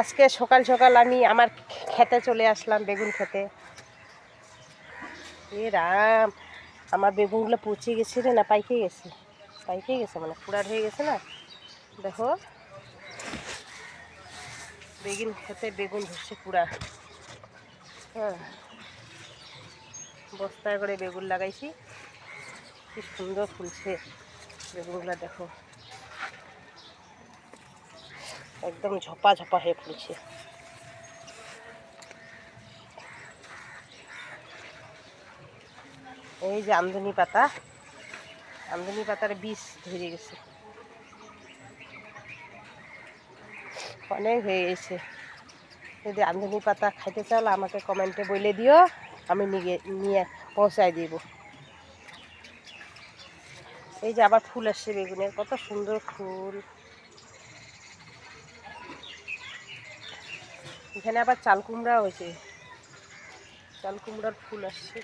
আজকে সকাল সকাল আমি আমার খেতে চলে আসলাম, বেগুন খেতে। এ রাম, আমার বেগুনগুলো পচে গেছে রে না, পাইকে গেছে। পাইকে গেছে মানে পুরার হয়ে গেছে না? দেখো। বেগুন খেতে বেগুন ধরছে পুরা। হ্যাঁ। বস্তায় করে বেগুন লাগাইছি। কি সুন্দর ফুলছে বেগুনগুলো, দেখো। একদম ঝপা ঝপা হয়ে পড়েছে। এই যে আমদনি পাতা, আমদনি পাতার বীজ ধরে গেছে। অনেক হয়ে গেছে। যদি আমদনি পাতা খাইতে চাও, আমাকে কমেন্টে বলে দিও, আমি নিয়ে নিয়ে পৌঁছায় দিব। এই যে আবার ফুল আসছে বেগুনের, কত সুন্দর ফুল। এখানে আবার চাল কুমড়া হয়েছে। চাল কুমড়ার ফুল আসছে।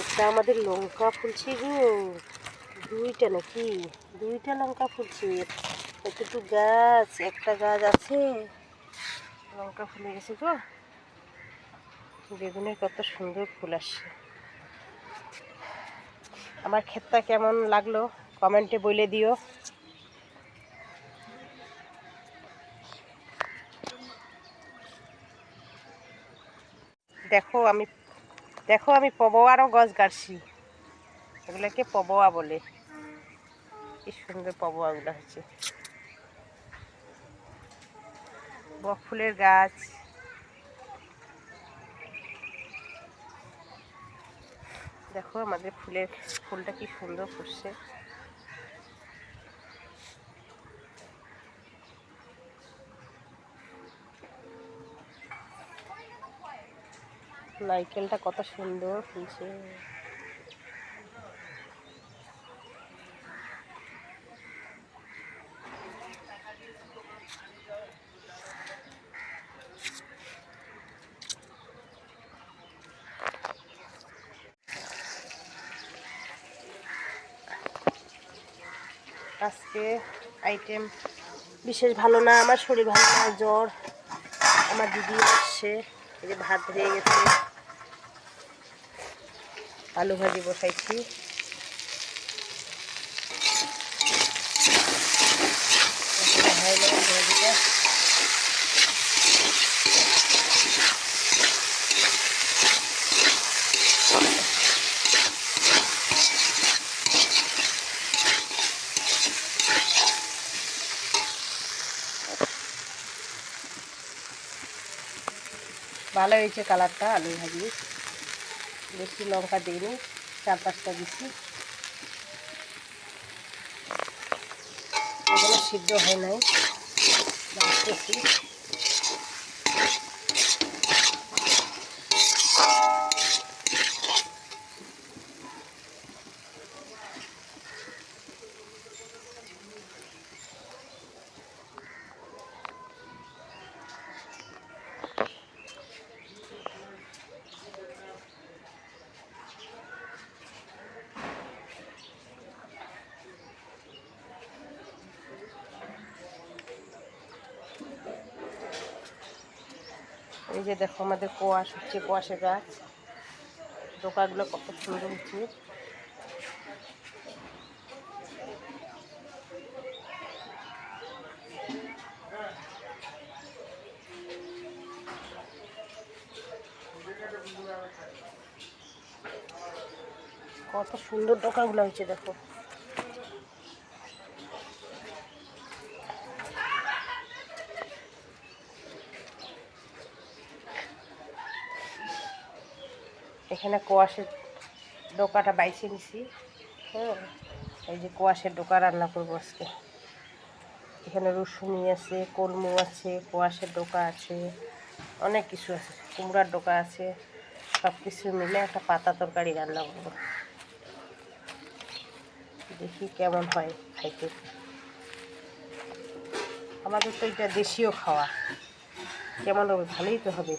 এটা আমাদের লঙ্কা ফুলছে গো। দুইটা নাকি? দুইটা লঙ্কা ফুলছে। একটু গাছ, একটা গাছ আছে। লঙ্কা ফুলে গেছে গো। বেগুনের কত সুন্দর ফুল আসছে। আমার ক্ষেতটা কেমন লাগল কমেন্টে বলে দিও। দেখো আমি দেখো আমি পবোয়ারও গছ গাড়ছি। এগুলোকে পবোয়া বলে। কি সুন্দর পবোয়াগুলো হচ্ছে বক ফুলের গাছ। দেখো আমাদের ফুলের ফুলটা কি সুন্দর ফুটছে। নারকেলটা কত সুন্দর ফুলছে। আজকে আইটেম বিশেষ ভালো না, আমার শরীর ভালো না, জ্বর। আমার দিদি আসছে, এই যে ভাত হয়ে গেছে। আলু ভাজি বসাইছি। ভাজিটা। ভালো হয়েছে কালারটা আলু ভাজি। বেশি লঙ্কা দিইনি চার পাঁচটা দিচ্ছি সিদ্ধ হয় নাই। এই যে দেখো আমাদের কোয়াশ হচ্ছে, কোয়াশের গাছ। ডোকাগুলো কত সুন্দর হচ্ছে কত সুন্দর ডোকাগুলো হয়েছে, দেখো। এখানে কোয়াশের ডোকাটা বাইছে নিছি। হ্যাঁ এই যে কোয়াশের ডোকা রান্না করব আজকে। এখানে রসুনি আছে, কলমু আছে, কোয়াশের ডোকা আছে, অনেক কিছু আছে, কুমড়ার ডোকা আছে সব কিছু মিলে একটা পাতা তরকারি রান্না করব। দেখি কেমন হয় খাইতে। আমাদের তো এটা দেশীয় খাওয়া। কেমন হবে? ভালোই তো হবে।